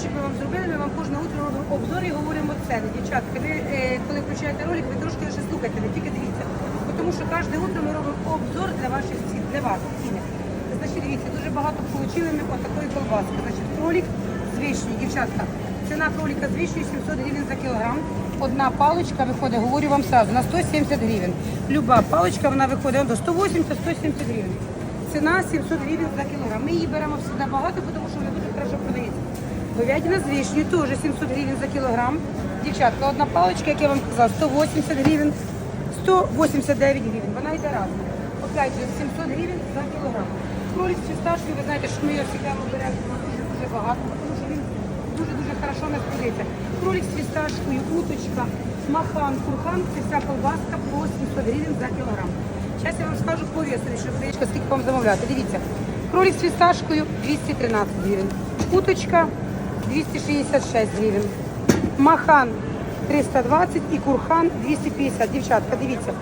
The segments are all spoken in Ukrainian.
обзорчик ми вам зробили, ми вам кожне утро робимо обзор і говоримо ціни. Дівчатка, ви е, коли включаєте ролик, ви трошки лише слухайте, не тільки дивіться. Тому що кожне утро ми робимо обзор для ваших цін, для вас ціни. Значить, дивіться, дуже багато отримали ми отакої колбаски. Значить, кролик з дівчатка. Ціна кролика з вишнею 700 гривень за кілограм. Одна паличка виходить, говорю вам сразу, на 170 гривень. Люба паличка, вона виходить до 180-170 гривень. Ціна 700 гривень за кілограм. Ми її беремо завжди багато, тому що вона дуже хорошо продається. Говядина з вишнею теж 700 гривень за кілограм. Дівчатка, одна паличка, як я вам казала, 180 гривень, 189 гривень. Вона йде разом. Опять же, 700 гривень за кілограм. Кролик з фісташкою, ви знаєте, що ми його завжди беремо дуже дуже багато, тому що він дуже-дуже хорошо нас продається. Фісташкою, уточка, махан, курхан, це вся колбаска по 700 гривень за кілограм. Зараз я вам скажу по щоб ви скільки вам замовляти. Дивіться, кролик з фісташкою 213 гривень, уточка 266 гривень, махан 320 і курхан 250. Дівчатка, дивіться.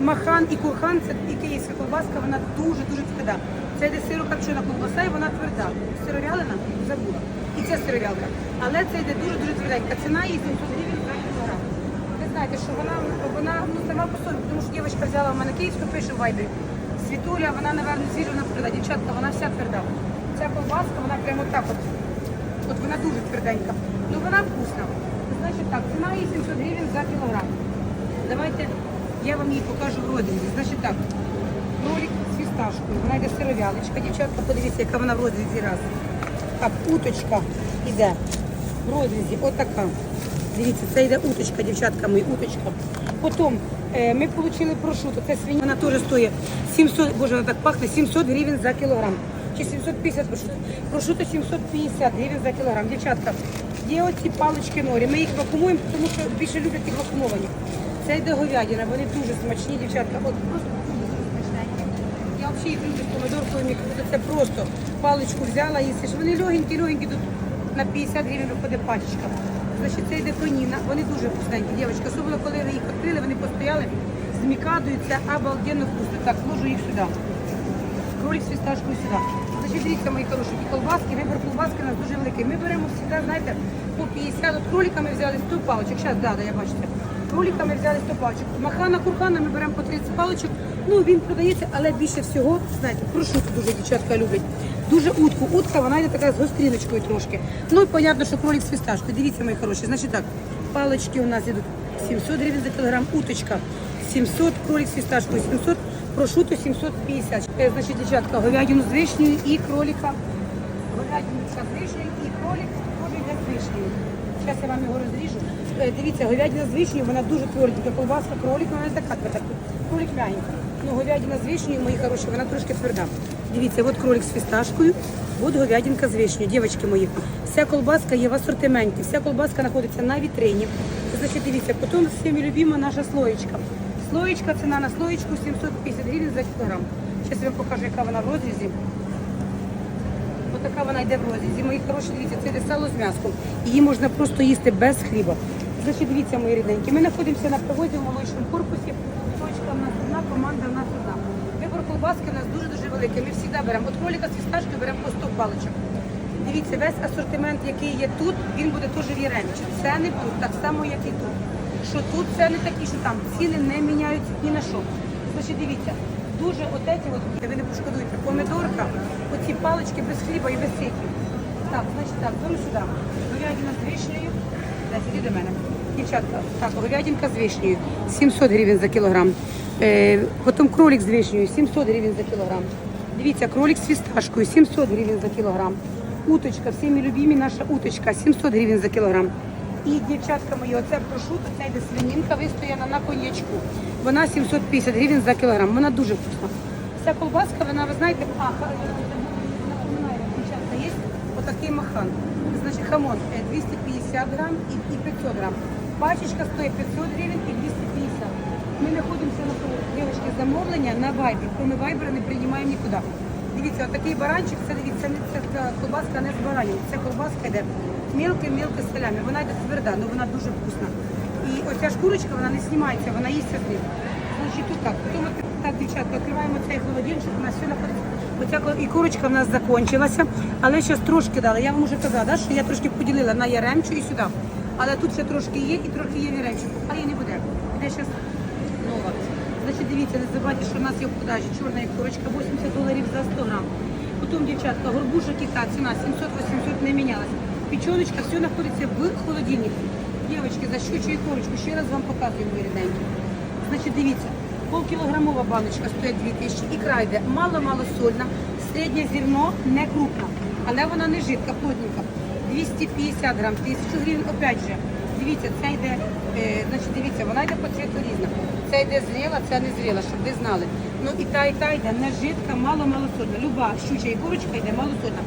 Махан і курхан це і київська колбаска, вона дуже-дуже тверда. Це йде сирокопчена колбаса і вона тверда. Сировялина забула. І це сировялка. Але це йде дуже-дуже тверденька. Ціна її 700 гривень за кілограм. Ви знаєте, що вона, вона ну, сама по собі, тому що дівчинка взяла в мене київську, пише в вайбері. Світуля, вона, напевно, свіжа вона тверда. Дівчатка, вона вся тверда. Ця колбаска, вона прямо так от. От вона дуже тверденька. Ну вона вкусна. Значить так, ціна її 700 гривень за кілограм. Давайте я вам її покажу в розрізі. Значить так, кролик з фісташкою. Вона йде сировялочка. Дівчатка, подивіться, яка вона в розрізі раз. Так, уточка йде в розрізі. Отака. Дивіться, це йде уточка, дівчатка мої, уточка. Потім е, ми отримали прошуту. Це свиня, вона теж стоїть 700, боже, вона так пахне, 700 гривень за кілограм. Чи 750 прошуто. Прошуто 750 гривень за кілограм. Дівчатка, є оці палички норі. Ми їх вакуумуємо, тому що більше люблять їх вакуумовані. Це йде говядина, вони дуже смачні, дівчатка. От просто смачненькі. Я взагалі їх люблю з помидоркою мікрою. Це просто паличку взяла, їсиш. Вони легенькі, легенькі, тут на 50 гривень виходить пачечка. Значить, це йде коніна, вони дуже вкусненькі, дівчатка. Особливо, коли ви їх відкрили, вони постояли, змікадуються, обалденно вкусно. Так, ложу їх сюди. Кролик з фісташкою сюди. Значить, дивіться, мої хороші, колбаски, вибір колбаски у нас дуже великий. Ми беремо завжди, знаєте, по 50. От кролика ми взяли 100 паличок. Зараз, да, да, я бачите. Кролика ми взяли 100 паличок. Махана курхана ми беремо по 30 паличок. Ну, він продається, але більше всього, знаєте, прошутку дуже дівчатка люблять. Дуже утку. Утка, вона йде така з гостріночкою трошки. Ну і понятно, що кролик з фісташкою. Дивіться, мої хороші. Значить так, палички у нас йдуть 700 гривень за кілограм, уточка 700, кролик з фісташкою 700, прошуто 750. Е, Значить, дівчатка, говядину з вишнею і кролика. Говядину з вишнею і теж йде з вишнею. Зараз я вам його розріжу. Е, Дивіться, говядина з вишнею, вона дуже тверденька. Колбаска, кролик, вона така тверда. Кролик м'ягенька. Ну, говядина з вишнею, мої хороші, вона трошки тверда. Дивіться, от кролик з фісташкою, от говядинка з вишнею. Дівчатки мої, вся колбаска є в асортименті, вся колбаска знаходиться на вітрині. Значить, дивіться, потім всіми любима наша слоєчка. Слоєчка, ціна на слоєчку 750 гривень за кілограм. Зараз я вам покажу, яка вона в розрізі. Ось така вона йде в розрізі. Мої хороші, дивіться, це йде сало з м'яском. Її можна просто їсти без хліба. Значить, дивіться, мої рідненькі. Ми знаходимося на привозі в молочному корпусі. Точка в нас одна, команда в нас одна. Вибор колбаски у нас дуже-дуже великий. Ми завжди беремо. От кролика з фісташкою беремо по 100 паличок. Дивіться, весь асортимент, який є тут, він буде теж в Єремчі. Ціни тут, так само, як і тут. Що тут ціни такі, що там ціни не міняються ні на що. Значить, дивіться, дуже отеті, от, ви не пошкодуєте, помидорка, оці палички без хліба і без сиків. Так, значить так, беру сюди. Говядина з вишнею. Дайте, іди до мене. Дівчатка, так, говядинка з вишнею, 700 гривень за кілограм. Е, потім кролик з вишнею, 700 гривень за кілограм. Дивіться, кролик з фісташкою, 700 гривень за кілограм. Уточка, всіми любимі наша уточка, 700 гривень за кілограм. І дівчатка мої, оце прошуто, це йде свинінка вистояна на коньячку. Вона 750 гривень за кілограм. Вона дуже вкусна. Ця колбаска, вона, ви знаєте, а, напоминаю, дівчатка, є отакий махан. Значить, хамон е, 250 грам і, і 500 грам. Пачечка стоїть 500 гривень і 250. Ми знаходимося на дівчатки замовлення на вайбі. Кроме вайбера не приймаємо нікуди. Дивіться, отакий баранчик, це дивіться, це колбаска не з баранів. Це колбаска йде мілке-мілке з солями. Вона йде тверда, але вона дуже вкусна. І оця шкурочка, вона не знімається, вона їсться з ним. Значить, тут так. Потім так, дівчатка, відкриваємо цей холодильник, у нас все знаходиться Оця і курочка в нас закончилася, але зараз трошки дали. Я вам вже казала, що я трошки поділила на яремчу і сюди. Але тут ще трошки є і трохи є яремчу. А її не буде. Де зараз нова. Значить, дивіться, не забувайте, що в нас є в продажі чорна курочка 80 доларів за 100 грам. Потім, дівчатка, горбуша кита, ціна 700-800 не мінялась. Печеночка, все знаходиться в холодильнику. Дівчатки, за щучою курочку, ще раз вам показую, мої рідненькі. Дивіться, полкілограмова баночка стоїть 2000, ікра йде мало-мало сольна, середнє зерно не крупна, але вона не жидка, плотненька. 250 грам, 1000 гривень, опять же. Дивіться, це йде, е, значить, дивіться, вона йде по цвіту різна. Це йде зріла, це не зріла, щоб ви знали. Ну і та, і та йде не жидка, мало-мало сольна. Люба щуча і курочка йде малосольна.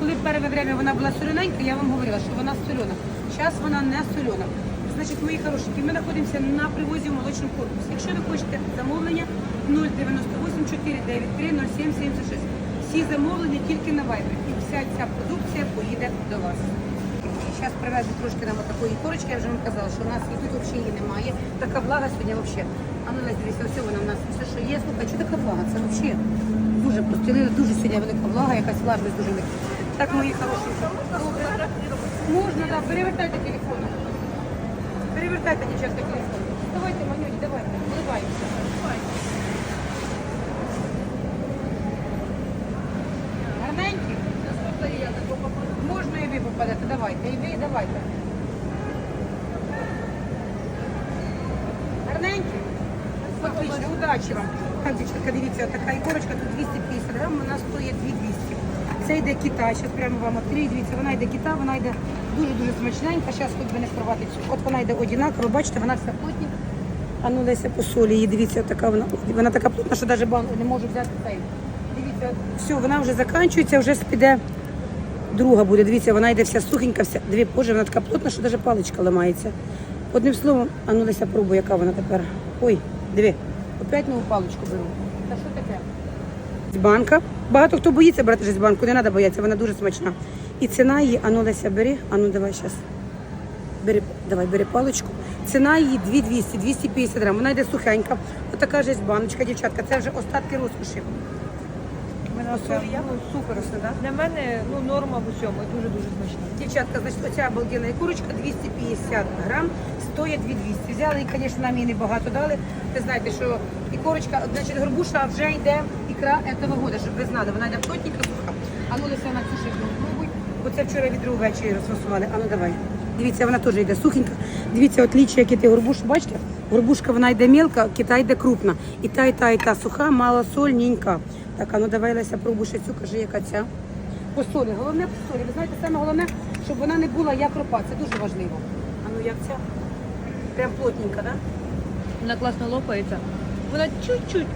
Коли перше время вона була солененька, я вам говорила, що вона солена. Зараз вона не солена. Значить, мої хорошенькі, ми знаходимося на привозі в молочному корпусі. Якщо ви хочете замовлення 098 493 0776. Всі замовлення тільки на Viber. І вся ця продукція поїде до вас. Зараз привезли трошки нам такої корочки, я вже вам казала, що у нас і тут взагалі немає. Така влага сьогодні взагалі. А ну дивіться, все вона в нас все, що є. Слухай, що така влага? Це взагалі дуже постілили, дуже сьогодні велика влага, якась влажність дуже велика. Так, мої хороші. Можна, так, перевертайте телефон. Перевертайте, дівчатка, телефон. Давайте, Манюнь, давайте, вливаємося. Гарненькі? Можна і ви попадете, давайте, і ви, давайте. Гарненькі? Отлично, удачі вам. Так, дівчатка, дивіться, така ікорочка, тут 250 грам, вона стоїть 2200. Це йде кита, зараз прямо вам відкрию, дивіться, вона йде кита, вона йде дуже-дуже смачненька, зараз хоч би не спробувати цю. От вона йде одинакова, бачите, вона вся плотні. А ну Леся по солі її, дивіться, така вона, вона така плотна, що навіть банку не можу взяти цей. Дивіться, все, вона вже закінчується, вже спіде друга буде. Дивіться, вона йде вся сухенька, вся. Дві боже, вона така плотна, що навіть паличка ламається. Одним словом, а ну Леся пробуй, яка вона тепер. Ой, диви, опять нову паличку беру. Та що таке? Банка. Багато хто боїться брати з банку, не треба боятися, вона дуже смачна. І ціна її, а ну Леся, бери, а ну давай зараз. Бери, давай, бери паличку. Ціна її 2200, 250 грам. Вона йде сухенька. Отака ж баночка, дівчатка. Це вже остатки розкоші. Вона я супер, все. Для мене ну, норма в усьому, дуже дуже смачно. Дівчатка, значить, оця обалденна курочка 250 грам, стоїть 2200. Взяли і, звісно, нам її небагато дали. Ви знаєте, що і курочка, значить, горбуша вже йде ікра этого года, щоб ви знали. Вона йде плотненька, суха. А ну, Леся, на цю шифру пробуй. Бо це вчора відру ввечері розфасували. А ну давай. Дивіться, вона теж йде сухенька. Дивіться, от лічі, які ти горбуш, бачите? Горбушка вона йде мелка, кита йде крупна. І та, і та, і та суха, малосольненька. Так, а ну давай, Леся, пробуй ще цю, кажи, яка ця. По солі. Головне по солі. Ви знаєте, саме головне, щоб вона не була як ропа. Це дуже важливо. А ну як ця? Прям плотненька, так? Да? Вона класно лопається. Вона чуть-чуть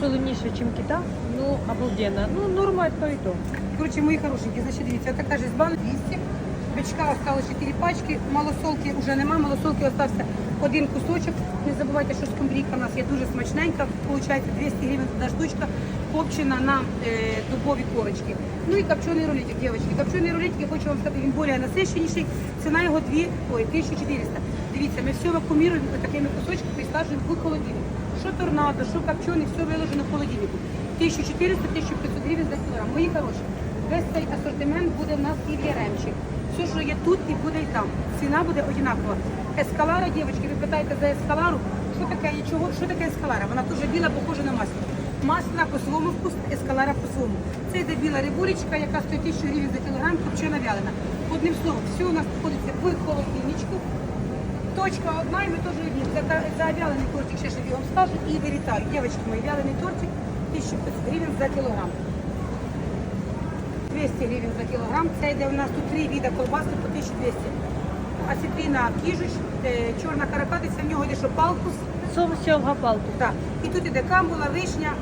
солоніша, ніж кита, ну обалденна. Ну, норма то і то. Коротше, мої хорошенькі, значить, дивіться, отака ж банк 200. Бичка осталось 4 пачки, малосолки вже нема, малосолки остався один кусочок. Не забувайте, що скумбрійка у нас є дуже смачненька, виходить 200 гривень одна штучка, копчена на е, дубові корочки. Ну і копчений рулетик, дівчатки. Копчений рулетик, хочу вам сказати, він більш насищеніший, ціна його 2, ой, 1400. Дивіться, ми все вакууміруємо такими кусочками і сажуємо в холодильник. Що торнадо, що копчений, все виложено в холодильнику. 1400-1500 гривень за кілограм. Мої хороші. Весь цей асортимент буде в нас і в Яремчі. Все, що є тут, і буде і там. Ціна буде одинакова. Ескалара, дівчатки, ви питаєте за ескалару, що таке і чого, що таке ескалара? Вона дуже біла, похожа на масло. Масла по своєму вкусу, ескалара по своєму. Це йде біла рибулечка, яка стоїть 1000 гривень за кілограм, копчена вялена. Одним словом, все у нас знаходиться в холодильничку. Точка одна, і ми теж одні. За, за вялений тортик ще я вам скажу і вилітаю. Дівчатки мої, вялений тортик 1500 гривень за кілограм. 200 гривень за кілограм. Це йде у нас тут три види колбаси по 1200. Осетрина кіжуч, е, чорна каракатиця, в нього йде що палкус. Сьомга палку. Так. І тут іде камбула, вишня,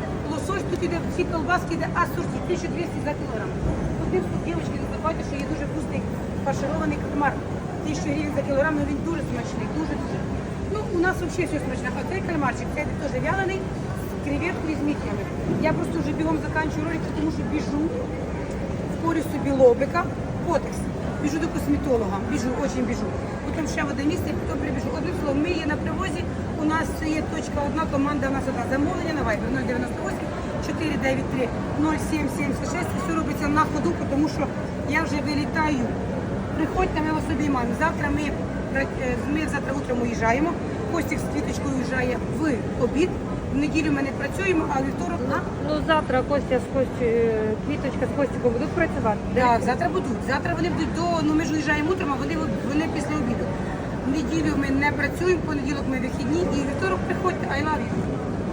тут іде всі колбаски, йде асорті, 1200 за кілограм. Одним дівчатки, не забувайте, що є дуже вкусний фарширований кальмар. 1000 гривень за кілограм, ну він дуже смачний, дуже-дуже. Ну, у нас взагалі все смачне. А цей кальмарчик, це теж вялений, з креветкою і з міднями. Я просто вже бігом заканчую ролик, тому що біжу, вкорю собі лобика, котекс. Біжу до косметолога, біжу, дуже біжу. Потім ще в одне місце, потім прибіжу. Одним словом, ми є на привозі. У нас є точка одна, команда у нас одна. Замовлення на Viber 098 493 0776. Це все робиться на ходу, тому що я вже вилітаю. Приходьте, ми вас обіймаємо. Завтра ми, е, ми завтра утром уїжджаємо. Костік з квіточкою уїжджає в обід. В неділю ми не працюємо, а вівторок на Ну завтра Костя з Костю, е, Квіточка з Костіком будуть працювати. Так, завтра будуть. Завтра вони будуть до, ну ми ж уїжджаємо утром, а вони, вони після обіду. В неділю ми не працюємо, понеділок ми вихідні і вівторок приходьте, I love you.